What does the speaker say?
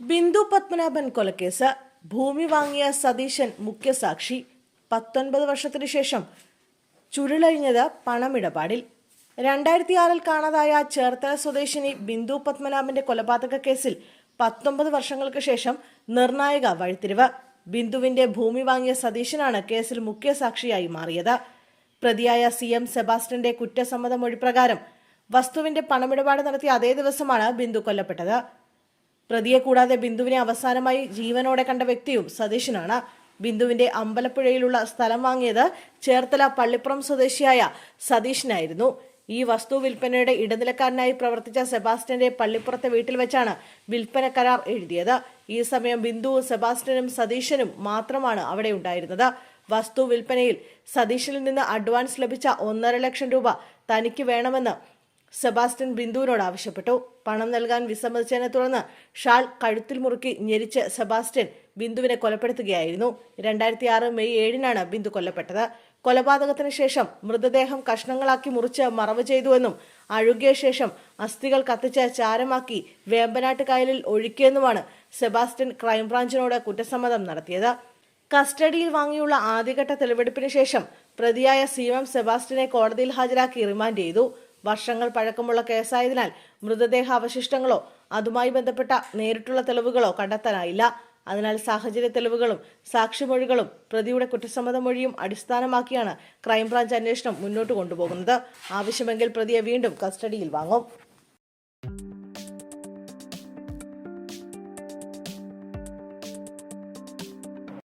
ബിന്ദു പത്മനാഭൻ കൊലക്കേസ് ഭൂമി വാങ്ങിയ സതീശൻ മുഖ്യസാക്ഷി പത്തൊൻപത് വർഷത്തിനു ശേഷം ചുരുളഴിഞ്ഞത് പണമിടപാടിൽ. രണ്ടായിരത്തി ആറിൽ കാണാതായ ചേർത്തല സ്വദേശിനി ബിന്ദു പത്മനാഭന്റെ കൊലപാതക കേസിൽ പത്തൊമ്പത് വർഷങ്ങൾക്ക് ശേഷം നിർണായക വഴിത്തിരിവ്. ബിന്ദുവിന്റെ ഭൂമി വാങ്ങിയ സതീശനാണ് കേസിൽ മുഖ്യസാക്ഷിയായി മാറിയത്. പ്രതിയായ സി എം സെബാസ്റ്റ്യന്റെ കുറ്റസമ്മത മൊഴി പ്രകാരം വസ്തുവിന്റെ പണമിടപാട് നടത്തിയ അതേ ദിവസമാണ് ബിന്ദു കൊല്ലപ്പെട്ടത്. പ്രതിയെ കൂടാതെ ബിന്ദുവിനെ അവസാനമായി ജീവനോടെ കണ്ട വ്യക്തിയും സതീശനാണ്. ബിന്ദുവിന്റെ അമ്പലപ്പുഴയിലുള്ള സ്ഥലം വാങ്ങിയത് ചേർത്തല പള്ളിപ്പുറം സ്വദേശിയായ സതീശനായിരുന്നു. ഈ വസ്തു വിൽപ്പനയുടെ ഇടനിലക്കാരനായി പ്രവർത്തിച്ച സെബാസ്റ്റ്യന്റെ പള്ളിപ്പുറത്തെ വീട്ടിൽ വെച്ചാണ് വിൽപ്പന കരാർ എഴുതിയത്. ഈ സമയം ബിന്ദു സെബാസ്റ്റ്യനും സതീശനും മാത്രമാണ് അവിടെ ഉണ്ടായിരുന്നത്. വസ്തു വിൽപ്പനയിൽ സതീശനിൽ നിന്ന് അഡ്വാൻസ് ലഭിച്ച ഒന്നര ലക്ഷം രൂപ തനിക്ക് വേണമെന്ന് സെബാസ്റ്റ്യൻ ബിന്ദുവിനോട് ആവശ്യപ്പെട്ടു. പണം നൽകാൻ വിസമ്മതിച്ചതിനെ തുടർന്ന് ഷാൾ കഴുത്തിൽ മുറുക്കി ഞെരിച്ച് സെബാസ്റ്റ്യൻ ബിന്ദുവിനെ കൊലപ്പെടുത്തുകയായിരുന്നു. രണ്ടായിരത്തി ആറ് മെയ് ഏഴിനാണ് ബിന്ദു കൊല്ലപ്പെട്ടത്. കൊലപാതകത്തിന് ശേഷം മൃതദേഹം കഷ്ണങ്ങളാക്കി മുറിച്ച് മറവ് ചെയ്തുവെന്നും അഴുകിയ ശേഷം അസ്ഥികൾ കത്തിച്ച് ചാരമാക്കി വേമ്പനാട്ട് കായലിൽ ഒഴുക്കിയെന്നുമാണ് സെബാസ്റ്റ്യൻ ക്രൈംബ്രാഞ്ചിനോട് കുറ്റസമ്മതം നടത്തിയത്. കസ്റ്റഡിയിൽ വാങ്ങിയുള്ള ആദ്യഘട്ട തെളിവെടുപ്പിന് ശേഷം പ്രതിയായ സി എം സെബാസ്റ്റ്യനെ കോടതിയിൽ ഹാജരാക്കി റിമാൻഡ് ചെയ്തു. വർഷങ്ങൾ പഴക്കമുള്ള കേസായതിനാൽ മൃതദേഹ അവശിഷ്ടങ്ങളോ അതുമായി ബന്ധപ്പെട്ട നേരിട്ടുള്ള തെളിവുകളോ കണ്ടെത്താനായില്ല. അതിനാൽ സാഹചര്യ തെളിവുകളും സാക്ഷിമൊഴികളും പ്രതിയുടെ കുറ്റസമ്മത മൊഴിയും അടിസ്ഥാനമാക്കിയാണ് ക്രൈംബ്രാഞ്ച് അന്വേഷണം മുന്നോട്ട് കൊണ്ടുപോകുന്നത്. ആവശ്യമെങ്കിൽ പ്രതിയെ വീണ്ടും കസ്റ്റഡിയിൽ വാങ്ങും.